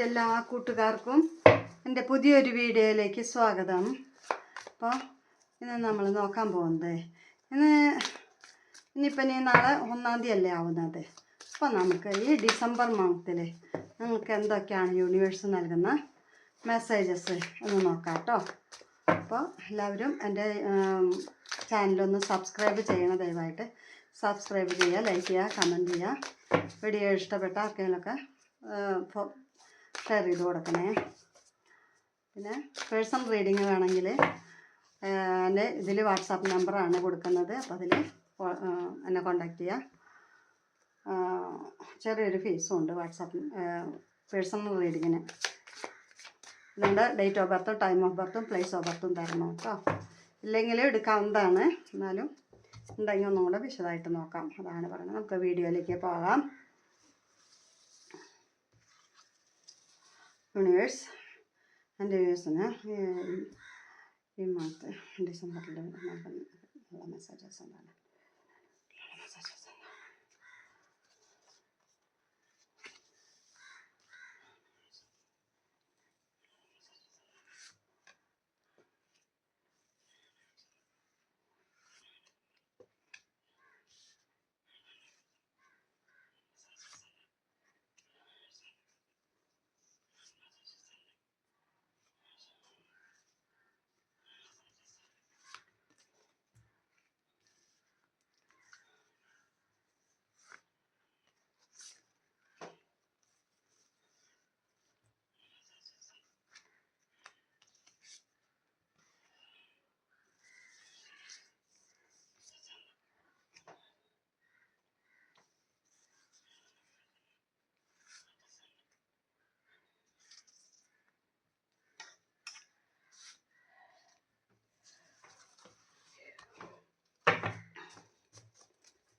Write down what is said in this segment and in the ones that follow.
എല്ലാ കൂട്ടുകാർക്കും എന്റെ പുതിയൊരു വീഡിയോയിലേക്ക് സ്വാഗതം. അപ്പോൾ ഇന്ന് നമ്മൾ നോക്കാൻ പോകുന്നത് ഇന്ന് ഇനിയിപ്പം ഇനി നാളെ ഒന്നാം തീയതി അല്ലേ ആവുന്നത്. അപ്പോൾ നമുക്ക് ഈ ഡിസംബർ മാസത്തിൽ നിങ്ങൾക്ക് എന്തൊക്കെയാണ് യൂണിവേഴ്സ് നൽകുന്ന മെസ്സേജസ് ഒന്ന് നോക്കാം കേട്ടോ. അപ്പോൾ എല്ലാവരും എന്റെ ചാനലൊന്ന് സബ്സ്ക്രൈബ് ചെയ്യണം ദയവായിട്ട്. സബ്സ്ക്രൈബ് ചെയ്യുക ലൈക്ക് ചെയ്യുക കമന്റ് ചെയ്യുക. വീഡിയോ ഇഷ്ടപ്പെട്ട ആർക്കെങ്കിലുമൊക്കെ ഷെയർ ചെയ്ത് കൊടുക്കണേ. പിന്നെ പേഴ്സണൽ റീഡിങ് വേണമെങ്കിൽ എന്റെ ഇതിൽ വാട്സാപ്പ് നമ്പറാണ് കൊടുക്കുന്നത്. അപ്പോൾ അതിൽ എന്നെ കോണ്ടാക്ട് ചെയ്യുക. ചെറിയൊരു ഫീസും ഉണ്ട് വാട്സാപ്പ് പേഴ്സണൽ റീഡിങ്ങിന് നിങ്ങളുടെ ഡേറ്റ് ഓഫ് ബർത്തും ടൈം ഓഫ് ബർത്തും പ്ലേസ് ഓഫ് ബർത്തും തരണം കേട്ടോ. ഇല്ലെങ്കിൽ എടുക്കാവുന്നതാണ്. എന്നാലും ഉണ്ടെങ്കിൽ ഒന്നും കൂടെ വിശദമായിട്ട് നോക്കാം. അതാണ് പറയുന്നത് നമുക്ക് വീഡിയോയിലേക്ക് പോകാം. ዩኒቨርስ እንደ ዩኒቨርስ ና ఈ మంత్ డిసెంబర్లో లమసాజ్ చేస్తున్నాను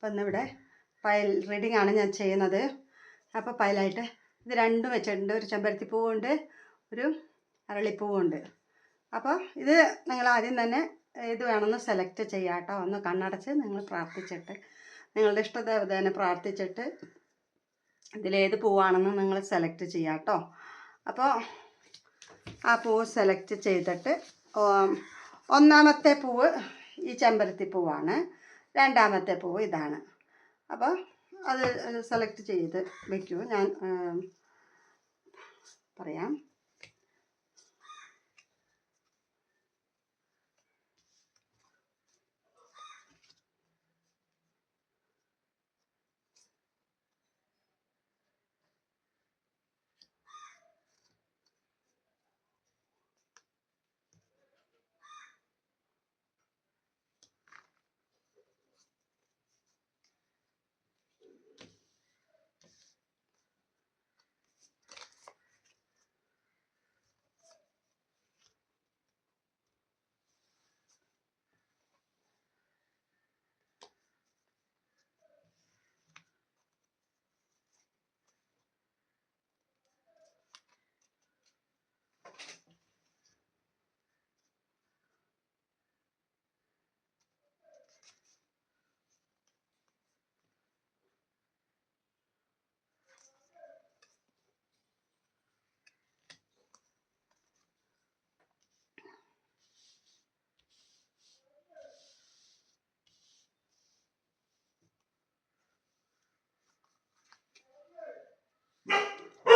അപ്പം ഇന്നിവിടെ പയൽ റീഡിംഗ് ആണ് ഞാൻ ചെയ്യുന്നത്. അപ്പോൾ പയലായിട്ട് ഇത് രണ്ടും വെച്ചിട്ടുണ്ട്. ഒരു ചെമ്പരത്തി പൂവുണ്ട് ഒരു അരളിപ്പൂവുണ്ട്. അപ്പോൾ ഇത് നിങ്ങൾ ആദ്യം തന്നെ ഇത് വേണമെന്ന് സെലക്ട് ചെയ്യാം കേട്ടോ ഒന്ന് കണ്ണടച്ച് നിങ്ങൾ പ്രാർത്ഥിച്ചിട്ട് നിങ്ങളുടെ ഇഷ്ടദേവതേനെ പ്രാർത്ഥിച്ചിട്ട് ഇതിലേത് പൂവാണെന്ന് നിങ്ങൾ സെലക്ട് ചെയ്യാം കേട്ടോ അപ്പോൾ ആ പൂവ് സെലക്ട് ചെയ്തിട്ട് ഒന്നാമത്തെ പൂവ് ഈ ചെമ്പരത്തി പൂവാണ്. രണ്ടാമത്തെ പൂവ് ഇതാണ്. അപ്പോൾ അത് സെലക്ട് ചെയ്ത് വയ്ക്കൂ ഞാൻ പറയാം.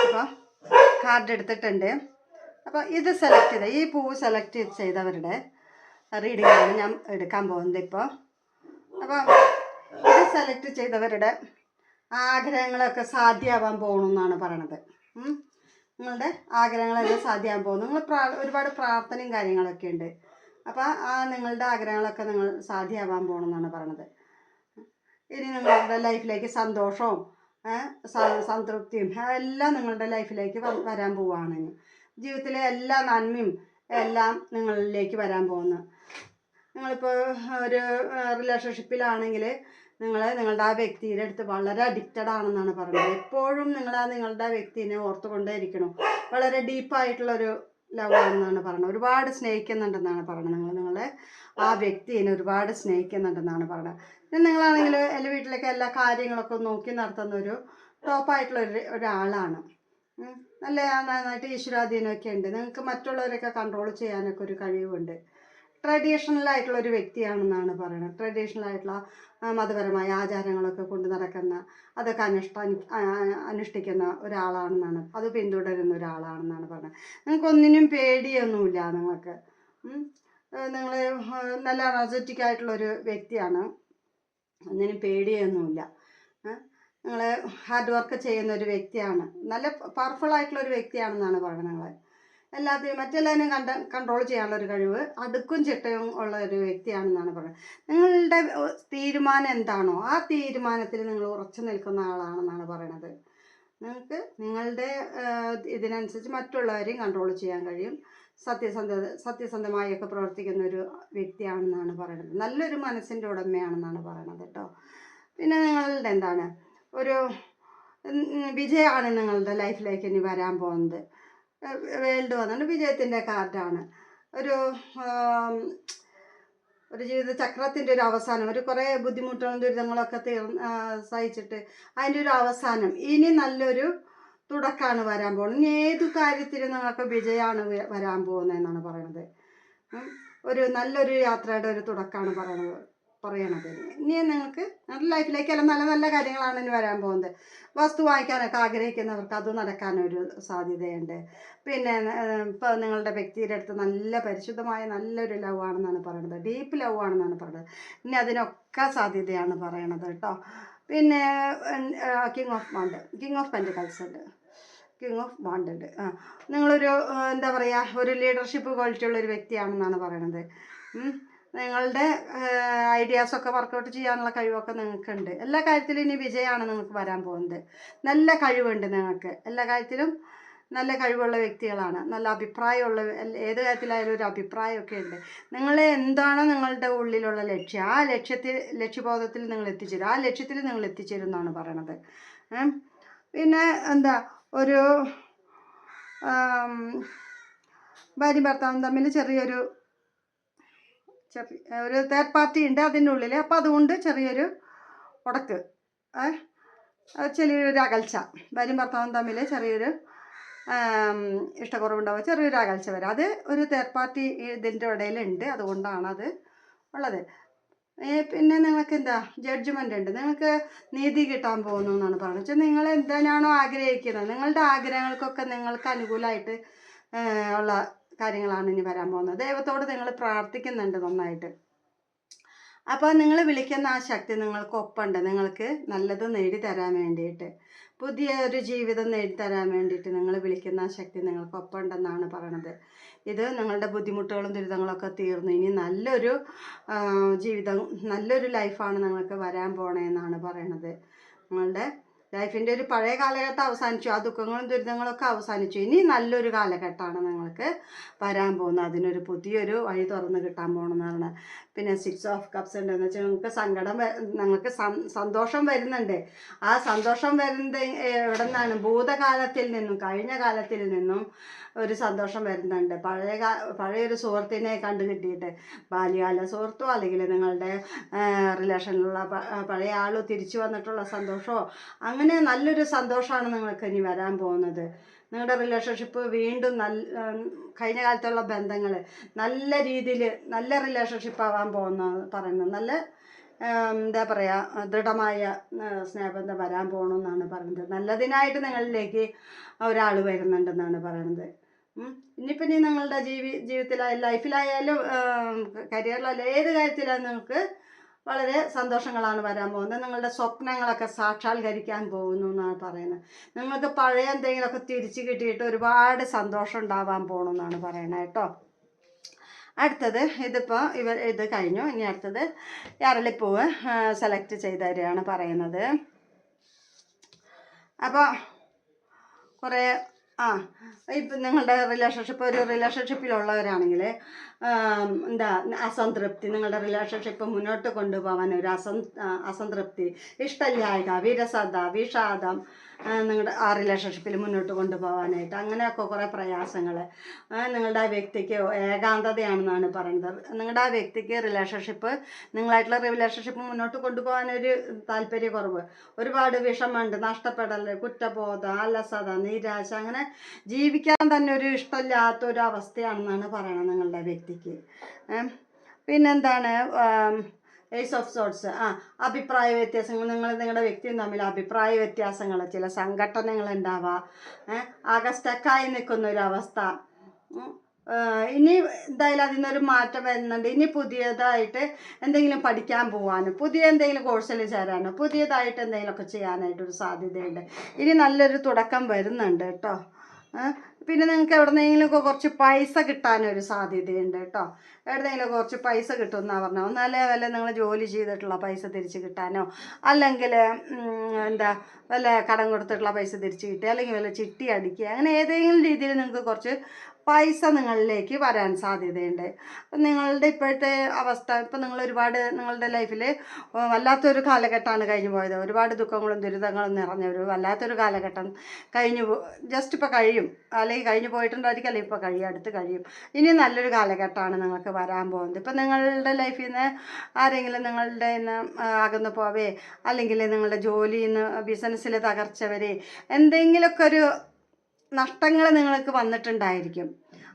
അപ്പോൾ കാർഡ് എടുത്തിട്ടുണ്ട്. അപ്പോൾ ഇത് സെലക്ട് ചെയ്ത ഈ പൂവ് സെലക്ട് ചെയ്തവരുടെ റീഡിംഗ് ആണ് ഞാൻ എടുക്കാൻ പോകുന്നത് ഇപ്പോൾ അപ്പോൾ ഇത് സെലക്ട് ചെയ്തവരുടെ ആഗ്രഹങ്ങളൊക്കെ സാധ്യമാവാൻ പോകണമെന്നാണ് പറയണത്. നിങ്ങളുടെ ആഗ്രഹങ്ങളെല്ലാം സാധ്യമാകാൻ പോകുന്നു. നിങ്ങൾ പ്രാ ഒരുപാട് പ്രാർത്ഥനയും കാര്യങ്ങളൊക്കെ ഉണ്ട്. അപ്പോൾ ആ നിങ്ങളുടെ ആഗ്രഹങ്ങളൊക്കെ നിങ്ങൾ സാധ്യമാവാൻ പോകണമെന്നാണ് പറയണത്. ഇനി നിങ്ങളുടെ ലൈഫിലേക്ക് സന്തോഷവും സംതൃപ്തിയും. എല്ലാം നിങ്ങളുടെ ലൈഫിലേക്ക് വരാൻ പോവുകയാണ് ജീവിതത്തിലെ എല്ലാ നന്മയും എല്ലാം നിങ്ങളിലേക്ക് വരാൻ പോകുന്നു. നിങ്ങളിപ്പോൾ ഒരു റിലേഷൻഷിപ്പിലാണെങ്കിൽ നിങ്ങൾ നിങ്ങളുടെ ആ വ്യക്തിയുടെ അടുത്ത് വളരെ അഡിക്റ്റഡ് ആണെന്നാണ് പറയുന്നത്. എപ്പോഴും നിങ്ങൾ ആ നിങ്ങളുടെ വ്യക്തിനെ ഓർത്തുകൊണ്ടേ ഇരിക്കണം വളരെ ഡീപ്പായിട്ടുള്ളൊരു ലവ് ആണെന്നാണ് പറയുന്നത്. ഒരുപാട് സ്നേഹിക്കുന്നുണ്ടെന്നാണ് പറയുന്നത്. നിങ്ങൾ നിങ്ങളെ ആ വ്യക്തി എന്നെ ഒരുപാട് സ്നേഹിക്കുന്നുണ്ടെന്നാണ് പറയുന്നത് പിന്നെ നിങ്ങളാണെങ്കിൽ എന്റെ വീട്ടിലേക്ക് എല്ലാ കാര്യങ്ങളൊക്കെ നോക്കി നടത്തുന്ന ഒരു ടോപ്പായിട്ടുള്ള ഒരു ഒരാളാണ്. നല്ല നന്നായിട്ട് ഈശ്വരാധീനമൊക്കെ ഉണ്ട്. നിങ്ങൾക്ക് മറ്റുള്ളവരൊക്കെ കൺട്രോൾ ചെയ്യാനൊക്കെ ഒരു കഴിവുണ്ട്. ട്രഡീഷണൽ ആയിട്ടുള്ള ഒരു വ്യക്തിയാണെന്നാണ് പറയുന്നത്. ട്രഡീഷണൽ ആയിട്ടുള്ള മതപരമായ ആചാരങ്ങളൊക്കെ കൊണ്ട് നടക്കുന്ന അതൊക്കെ അനുഷ്ഠാനി അനുഷ്ഠിക്കുന്ന ഒരാളാണെന്നാണ് അത് പിന്തുടരുന്ന ഒരാളാണെന്നാണ് പറയുന്നത് നിങ്ങൾക്ക് ഒന്നിനും പേടിയൊന്നുമില്ല നിങ്ങൾക്ക്. നിങ്ങൾ നല്ല എനർജറ്റിക് ആയിട്ടുള്ളൊരു വ്യക്തിയാണ്. ഒന്നിനും പേടിയൊന്നുമില്ല. നിങ്ങൾ ഹാർഡ് വർക്ക് ചെയ്യുന്ന ഒരു വ്യക്തിയാണ്. നല്ല പവർഫുൾ ആയിട്ടുള്ള ഒരു വ്യക്തിയാണെന്നാണ് പറയുന്നത് എല്ലാത്തിനും മറ്റെല്ലാവരും കണ്ട കൺട്രോൾ ചെയ്യാനുള്ള ഒരു കഴിവ് അടുക്കും ചിട്ടയും ഉള്ള ഒരു വ്യക്തിയാണെന്നാണ് പറയുന്നത്. നിങ്ങളുടെ തീരുമാനം എന്താണോ ആ തീരുമാനത്തിൽ നിങ്ങൾ ഉറച്ചു നിൽക്കുന്ന ആളാണെന്നാണ് പറയണത്. നിങ്ങൾക്ക് നിങ്ങളുടെ ഇതിനനുസരിച്ച് മറ്റുള്ളവരെയും കൺട്രോൾ ചെയ്യാൻ കഴിയും. സത്യസന്ധത സത്യസന്ധമായൊക്കെ പ്രവർത്തിക്കുന്ന ഒരു വ്യക്തിയാണെന്നാണ് പറയുന്നത് നല്ലൊരു മനസ്സിന്റെ ഉടമയാണെന്നാണ് പറയണത് കേട്ടോ. പിന്നെ നിങ്ങളുടെ എന്താണ്? ഒരു വിജയമാണ് നിങ്ങളുടെ ലൈഫിലേക്ക് ഇനി വരാൻ പോകുന്നത്. വേൾഡ് വന്നിട്ട് വിജയത്തിന്റെ കാർഡാണ്. ഒരു ഒരു ജീവിത ചക്രത്തിന്റെ ഒരു അവസാനം ഒരു കുറേ ബുദ്ധിമുട്ടുകളും ദുരിതങ്ങളൊക്കെ തീർ സഹിച്ചിട്ട് അതിന്റെ ഒരു അവസാനം. ഇനി നല്ലൊരു തുടക്കമാണ് വരാൻ പോകുന്നത്. ഇനി ഏത് കാര്യത്തിലും നിങ്ങൾക്ക് വിജയമാണ് വരാൻ പോകുന്നതെന്നാണ് പറയണത്. ഒരു നല്ലൊരു യാത്രയുടെ ഒരു തുടക്കമാണ് പറയണത് പറയണത്. ഇനി നിങ്ങൾക്ക് നല്ല ലൈഫിലേക്ക് നല്ല നല്ല കാര്യങ്ങളാണ് ഇനി വരാൻ പോകുന്നത്. വസ്തു വാങ്ങിക്കാനൊക്കെ ആഗ്രഹിക്കുന്നവർക്ക് അത് നടക്കാനൊരു സാധ്യതയുണ്ട്. പിന്നെ ഇപ്പോൾ നിങ്ങളുടെ വ്യക്തിയുടെ അടുത്ത് നല്ല പരിശുദ്ധമായ നല്ലൊരു ലവ് ആണെന്നാണ് പറയണത്. ഡീപ്പ് ലവ് ആണെന്നാണ് പറയുന്നത് ഇനി അതിനൊക്കെ സാധ്യതയാണ് പറയണത് കേട്ടോ. പിന്നെ king of wand king of pentacles ഉണ്ട്. കിങ് ഓഫ് വാണ്ട് ഉണ്ട് ആ. നിങ്ങളൊരു എന്താ പറയുക ഒരു ലീഡർഷിപ്പ് ക്വാളിറ്റി ഉള്ള ഒരു വ്യക്തിയാണെന്നാണ് പറയണത്. നിങ്ങളുടെ ഐഡിയാസൊക്കെ വർക്കൗട്ട് ചെയ്യാനുള്ള കഴിവൊക്കെ നിങ്ങൾക്കുണ്ട്. എല്ലാ കാര്യത്തിലും ഇനി വിജയമാണ് നിങ്ങൾക്ക് വരാൻ പോകുന്നത്. നല്ല കഴിവുണ്ട് നിങ്ങൾക്ക്. എല്ലാ കാര്യത്തിലും നല്ല കഴിവുള്ള വ്യക്തികളാണ്. നല്ല അഭിപ്രായമുള്ള ഏത് കാര്യത്തിലായാലും ഒരു അഭിപ്രായമൊക്കെ ഉണ്ട്. നിങ്ങൾ എന്താണ് നിങ്ങളുടെ ഉള്ളിലുള്ള ലക്ഷ്യം? ആ ലക്ഷ്യത്തിൽ ലക്ഷ്യബോധത്തിൽ നിങ്ങൾ എത്തിച്ചേരും. ആ ലക്ഷ്യത്തിൽ നിങ്ങൾ എത്തിച്ചേരും എന്നാണ് പറയണത്. പിന്നെ എന്താ ഒരു ഭാര്യ ഭർത്താവും തമ്മിൽ ചെറിയൊരു ചെറിയ ഒരു തേർഡ് പാർട്ടി ഉണ്ട് അതിന്റെ ഉള്ളിൽ. അപ്പോൾ അതുകൊണ്ട് ചെറിയൊരു ഉടക്ക് ചെറിയൊരു അകൽച്ച. ഭാര്യ ഭർത്താവും തമ്മിൽ ചെറിയൊരു ഇഷ്ടക്കുറവുണ്ടാവുക. ചെറിയൊരു അകൽച്ച വരാം. അത് ഒരു തേർഡ് പാർട്ടി ഇതിന്റെ ഇടയിലുണ്ട്. അതുകൊണ്ടാണ് അത് ഉള്ളത് പിന്നെ നിങ്ങൾക്ക് എന്താ? ജഡ്ജ്മെന്റ് ഉണ്ട്. നിങ്ങൾക്ക് നീതി കിട്ടാൻ പോകുന്നു എന്നാണ് പറയുന്നത്. വെച്ചാൽ നിങ്ങൾ എന്തിനാണോ ആഗ്രഹിക്കുന്നത് നിങ്ങളുടെ ആഗ്രഹങ്ങൾക്കൊക്കെ നിങ്ങൾക്ക് അനുകൂലമായിട്ട് ഉള്ള കാര്യങ്ങളാണ് ഇനി വരാൻ പോകുന്നത്. ദൈവത്തോട് നിങ്ങൾ പ്രാർത്ഥിക്കുന്നുണ്ട് നന്നായിട്ട്. അപ്പോൾ നിങ്ങൾ വിളിക്കുന്ന ആ ശക്തി നിങ്ങൾക്ക് ഒപ്പമുണ്ട് നിങ്ങൾക്ക് നല്ലത് നേടിത്തരാൻ വേണ്ടിയിട്ട്. പുതിയ ഒരു ജീവിതം നേടിത്തരാൻ വേണ്ടിയിട്ട് നിങ്ങൾ വിളിക്കുന്ന ആ ശക്തി നിങ്ങൾക്ക് ഒപ്പമുണ്ടെന്നാണ് പറയണത്. ഇത് നിങ്ങളുടെ ബുദ്ധിമുട്ടുകളും ദുരിതങ്ങളൊക്കെ തീർന്നു. ഇനി നല്ലൊരു ജീവിതം നല്ലൊരു ലൈഫാണ് നിങ്ങൾക്ക് വരാൻ പോണേ എന്നാണ് പറയണത്. നിങ്ങളുടെ ലൈഫിന്റെ ഒരു പഴയ കാലഘട്ടം അവസാനിച്ചു. ആ ദുഃഖങ്ങളും ദുരിതങ്ങളൊക്കെ അവസാനിച്ചു. ഇനി നല്ലൊരു കാലഘട്ടമാണ് നിങ്ങൾക്ക് വരാൻ പോകുന്നത്. അതിനൊരു പുതിയൊരു വഴി തുറന്ന് കിട്ടാൻ പോകണമെന്നാണ് പിന്നെ സിക്സ് ഓഫ് കപ്സ് ഉണ്ടെന്ന് വെച്ചാൽ നിങ്ങൾക്ക് സങ്കടം നിങ്ങൾക്ക് സന്തോഷം വരുന്നുണ്ട്. ആ സന്തോഷം വരുന്നത് എവിടെ നിന്നാണ് ഭൂതകാലത്തിൽ നിന്നും കഴിഞ്ഞ കാലത്തിൽ നിന്നും ഒരു സന്തോഷം വരുന്നുണ്ട്. പഴയ പഴയൊരു സുഹൃത്തിനെ കണ്ടു കിട്ടിയിട്ട് ബാല്യകാല സുഹൃത്തോ അല്ലെങ്കിൽ നിങ്ങളുടെ റിലേഷനിലുള്ള പഴയ ആളോ തിരിച്ചു വന്നിട്ടുള്ള സന്തോഷമോ അങ്ങനെ നല്ലൊരു സന്തോഷമാണ് നിങ്ങൾക്ക് ഇനി വരാൻ പോകുന്നത്. നിങ്ങളുടെ റിലേഷൻഷിപ്പ് വീണ്ടും നല്ല കഴിഞ്ഞ കാലത്തുള്ള ബന്ധങ്ങൾ നല്ല രീതിയിൽ നല്ല റിലേഷൻഷിപ്പ് ആവാൻ പോകുന്ന പറയുന്നത് നല്ല എന്താ പറയുക ദൃഢമായ സ്നേഹബന്ധം വരാൻ പോകണമെന്നാണ് പറയുന്നത്. നല്ലതിനായിട്ട് നിങ്ങളിലേക്ക് ഒരാൾ വരുന്നുണ്ടെന്നാണ് പറയുന്നത്. ഇനിയിപ്പം ഇനി നിങ്ങളുടെ ജീവി ജീവിതത്തിലായാലും ലൈഫിലായാലും കരിയറിലായാലും ഏത് കാര്യത്തിലായാലും നിങ്ങൾക്ക് വളരെ സന്തോഷങ്ങളാണ് വരാൻ പോകുന്നത്. നിങ്ങളുടെ സ്വപ്നങ്ങളൊക്കെ സാക്ഷാത്കരിക്കാൻ പോകുന്നു എന്നാണ് പറയുന്നത്. നിങ്ങൾക്ക് പഴയ എന്തെങ്കിലുമൊക്കെ തിരിച്ചു കിട്ടിയിട്ട് ഒരുപാട് സന്തോഷം ഉണ്ടാവാൻ പോകണമെന്നാണ് പറയണത് കേട്ടോ. അടുത്തത് ഇതിപ്പോൾ ഇവ ഇത് കഴിഞ്ഞു. ഇനി അടുത്തത് അരളിപ്പൂവ് സെലക്ട് ചെയ്ത് തരികയാണ് പറയുന്നത്. അപ്പോൾ കുറേ ആ ഇപ്പം നിങ്ങളുടെ റിലേഷൻഷിപ്പ് ഒരു റിലേഷൻഷിപ്പിലുള്ളവരാണെങ്കിൽ എന്താ അസംതൃപ്തി നിങ്ങളുടെ റിലേഷൻഷിപ്പ് മുന്നോട്ട് കൊണ്ടുപോകാൻ ഒരു അസം അസംതൃപ്തി ഇഷ്ടമില്ലായ്ക വിരസത വിഷാദം നിങ്ങളുടെ ആ റിലേഷൻഷിപ്പിൽ മുന്നോട്ട് കൊണ്ടുപോകാനായിട്ട് അങ്ങനെയൊക്കെ കുറേ പ്രയാസങ്ങൾ നിങ്ങളുടെ ആ വ്യക്തിക്ക് ഏകാന്തതയാണെന്നാണ് പറയുന്നത്. നിങ്ങളുടെ ആ വ്യക്തിക്ക് റിലേഷൻഷിപ്പ് നിങ്ങളായിട്ടുള്ള റിലേഷൻഷിപ്പ് മുന്നോട്ട് കൊണ്ടുപോകാനൊരു താല്പര്യക്കുറവ്. ഒരുപാട് വിഷമമുണ്ട്. നഷ്ടപ്പെടൽ കുറ്റബോധ അലസത നിരാശ അങ്ങനെ ജീവിക്കാൻ തന്നെ ഒരു ഇഷ്ടമില്ലാത്ത ഒരു അവസ്ഥയാണെന്നാണ് പറയുന്നത് നിങ്ങളുടെ വ്യക്തിക്ക്. പിന്നെന്താണ്? ഏസ് ഓഫ് സോട്സ് ആ അഭിപ്രായ വ്യത്യാസങ്ങൾ. നിങ്ങൾ നിങ്ങളുടെ വ്യക്തിയും തമ്മിൽ അഭിപ്രായ വ്യത്യാസങ്ങൾ ചില സംഘടനകൾ ഉണ്ടാവാം. ഏഹ് ആകെ നിൽക്കുന്ന ഒരു അവസ്ഥ. ഇനി എന്തായാലും അതിനൊരു മാറ്റം വരുന്നുണ്ട്. ഇനി പുതിയതായിട്ട് എന്തെങ്കിലും പഠിക്കാൻ പോകാനോ പുതിയ എന്തെങ്കിലും കോഴ്സിൽ ചേരാനോ പുതിയതായിട്ട് എന്തെങ്കിലുമൊക്കെ ചെയ്യാനായിട്ടൊരു സാധ്യതയുണ്ട്. ഇനി നല്ലൊരു തുടക്കം വരുന്നുണ്ട് കേട്ടോ. പിന്നെ നിങ്ങൾക്ക് എവിടെന്നെങ്കിലുമൊക്കെ കുറച്ച് പൈസ കിട്ടാനൊരു സാധ്യതയുണ്ട് കേട്ടോ. എവിടെന്നെങ്കിലും കുറച്ച് പൈസ കിട്ടുമെന്നാണ് പറഞ്ഞത് ഒന്നാലേ വല്ല നിങ്ങൾ ജോലി ചെയ്തിട്ടുള്ള പൈസ തിരിച്ച് കിട്ടാനോ? അല്ലെങ്കിൽ എന്താ വല്ല കടം കൊടുത്തിട്ടുള്ള പൈസ തിരിച്ച് കിട്ടുക അല്ലെങ്കിൽ വല്ല ചിട്ടി അടിക്കുക അങ്ങനെ ഏതെങ്കിലും രീതിയിൽ നിങ്ങൾക്ക് കുറച്ച് പൈസ നിങ്ങളിലേക്ക് വരാൻ സാധ്യതയുണ്ട്. അപ്പം നിങ്ങളുടെ ഇപ്പോഴത്തെ അവസ്ഥ ഇപ്പം നിങ്ങൾ ഒരുപാട് നിങ്ങളുടെ ലൈഫിൽ വല്ലാത്തൊരു കാലഘട്ടമാണ് കഴിഞ്ഞു പോയത്. ഒരുപാട് ദുഃഖങ്ങളും ദുരിതങ്ങളും നിറഞ്ഞ ഒരു വല്ലാത്തൊരു കാലഘട്ടം കഴിഞ്ഞു ജസ്റ്റ് ഇപ്പോൾ കഴിയും. അല്ലെങ്കിൽ കഴിഞ്ഞു പോയിട്ടുണ്ടായിരിക്കും അല്ലെങ്കിൽ ഇപ്പോൾ കഴിയും അടുത്ത് കഴിയും. ഇനി നല്ലൊരു കാലഘട്ടമാണ് നിങ്ങൾക്ക് വരാൻ പോകുന്നത്. ഇപ്പം നിങ്ങളുടെ ലൈഫിൽ നിന്ന് ആരെങ്കിലും നിങ്ങളുടെ നിന്ന് അകന്നു പോവേ അല്ലെങ്കിൽ നിങ്ങളുടെ ജോലിയിൽ നിന്ന് ബിസിനസ്സിൽ തകർച്ച വരെ എന്തെങ്കിലുമൊക്കെ ഒരു നഷ്ടങ്ങൾ നിങ്ങൾക്ക് വന്നിട്ടുണ്ടായിരിക്കും.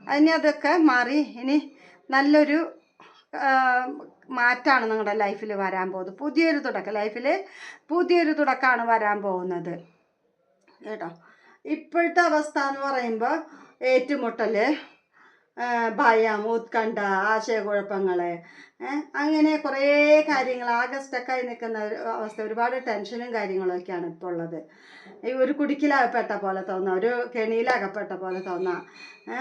അതിന് അതൊക്കെ മാറി ഇനി നല്ലൊരു മാറ്റാണ് നിങ്ങളുടെ ലൈഫിൽ വരാൻ പോകുന്നത്. പുതിയൊരു തുടക്കം ലൈഫിൽ പുതിയൊരു തുടക്കമാണ് വരാൻ പോകുന്നത്. കേട്ടോ? ഇപ്പോഴത്തെ അവസ്ഥ എന്ന് പറയുമ്പോൾ ഏറ്റുമുട്ടൽ ഭയം ഉത്കണ്ഠ ആശയക്കുഴപ്പങ്ങൾ അങ്ങനെ കുറേ കാര്യങ്ങൾ ആകെ സ്റ്റക്കായി നിൽക്കുന്ന അവസ്ഥ ഒരുപാട് ടെൻഷനും കാര്യങ്ങളൊക്കെയാണ് ഇപ്പോൾ ഉള്ളത് ഈ ഒരു കുടുക്കിലകപ്പെട്ട പോലെ തോന്നുക ഒരു കെണിയിലകപ്പെട്ട പോലെ തോന്നുക ഏ?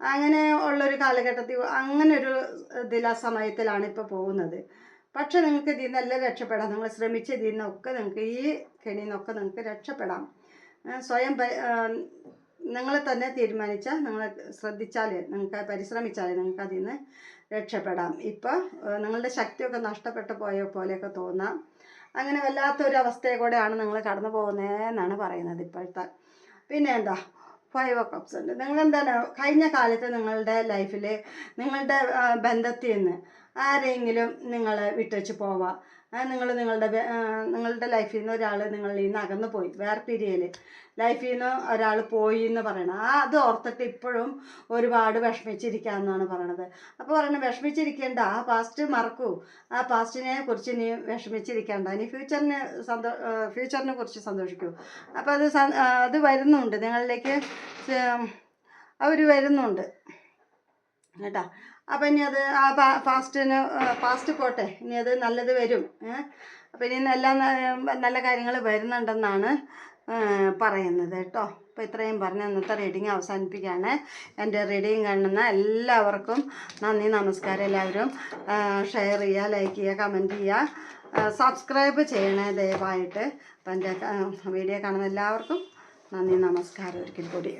അങ്ങനെ ഉള്ളൊരു കാലഘട്ടത്തിൽ അങ്ങനെ ഒരു ഇതിൽ ആ സമയത്തിലാണ് ഇപ്പോൾ പോകുന്നത് പക്ഷെ നിങ്ങൾക്ക് ഇതിൽ നിന്നെല്ലാം രക്ഷപ്പെടാം നിങ്ങൾ ശ്രമിച്ച ഇതിൽ നിന്നൊക്കെ നിങ്ങൾക്ക് ഈ കെണിയിൽ നിന്നൊക്കെ നിങ്ങൾക്ക് രക്ഷപ്പെടാം സ്വയം നിങ്ങൾ തന്നെ തീരുമാനിച്ചാൽ നിങ്ങൾ ശ്രദ്ധിച്ചാൽ നിങ്ങൾക്ക് പരിശ്രമിച്ചാൽ നിങ്ങൾക്ക് അതിൽ നിന്ന് രക്ഷപ്പെടാം. ഇപ്പോൾ നിങ്ങളുടെ ശക്തിയൊക്കെ നഷ്ടപ്പെട്ടു പോയ പോലെയൊക്കെ തോന്നാം. അങ്ങനെ വല്ലാത്തൊരു അവസ്ഥയെ കൂടെയാണ് നിങ്ങൾ കടന്നു പോകുന്നതെന്നാണ് പറയുന്നത് ഇപ്പോഴത്തെ. പിന്നെ എന്താ? ഫൈവ് ഓഫ് കപ്സ് ഉണ്ട്. നിങ്ങൾ എന്താണ് കഴിഞ്ഞ കാലത്ത് നിങ്ങളുടെ ലൈഫിൽ നിങ്ങളുടെ ബന്ധത്തിൽ നിന്ന് ആരെങ്കിലും നിങ്ങൾ വിട്ടുവെച്ച് പോവാം. നിങ്ങൾ നിങ്ങളുടെ നിങ്ങളുടെ ലൈഫിൽ നിന്ന് ഒരാൾ നിങ്ങളിൽ നിന്ന് അകന്നു പോയി. വേർപിരിയൽ ലൈഫിൽ നിന്ന് ഒരാൾ പോയി എന്ന് പറയണം ആ അത് ഓർത്തിട്ട് ഇപ്പോഴും ഒരുപാട് വിഷമിച്ചിരിക്കാമെന്നാണ് പറയണത്. അപ്പോൾ പറയണത് വിഷമിച്ചിരിക്കേണ്ട. ആ പാസ്റ്റ് മറക്കൂ. ആ പാസ്റ്റിനെ കുറിച്ച് ഇനി വിഷമിച്ചിരിക്കേണ്ട. ഇനി ഫ്യൂച്ചറിനെ സന്തോ ഫ്യൂച്ചറിനെ കുറിച്ച് സന്തോഷിക്കൂ. അപ്പോൾ അത് അത് വരുന്നുണ്ട്. നിങ്ങളിലേക്ക് അവർ വരുന്നുണ്ട്. കേട്ടോ? അപ്പം ഇനി അത് ആ ഫാസ്റ്റിന് പാസ്റ്റ് പോട്ടെ. ഇനി അത് നല്ലത് വരും. അപ്പം ഇനി നല്ല നല്ല കാര്യങ്ങൾ വരുന്നുണ്ടെന്നാണ് പറയുന്നത് കേട്ടോ. അപ്പോൾ ഇത്രയും പറഞ്ഞ് ഇന്നത്തെ റീഡിങ് അവസാനിപ്പിക്കുകയാണ്. എന്റെ റീഡിങ് കാണുന്ന എല്ലാവർക്കും നന്ദി നമസ്കാരം എല്ലാവരും. ഷെയർ ചെയ്യുക ലൈക്ക് ചെയ്യുക കമന്റ് ചെയ്യുക. സബ്സ്ക്രൈബ് ചെയ്യണേ ദയവായിട്ട്. അപ്പം എന്റെ വീഡിയോ കാണുന്ന എല്ലാവർക്കും നന്ദി നമസ്കാരം. ഒരിക്കൽ കൂടി.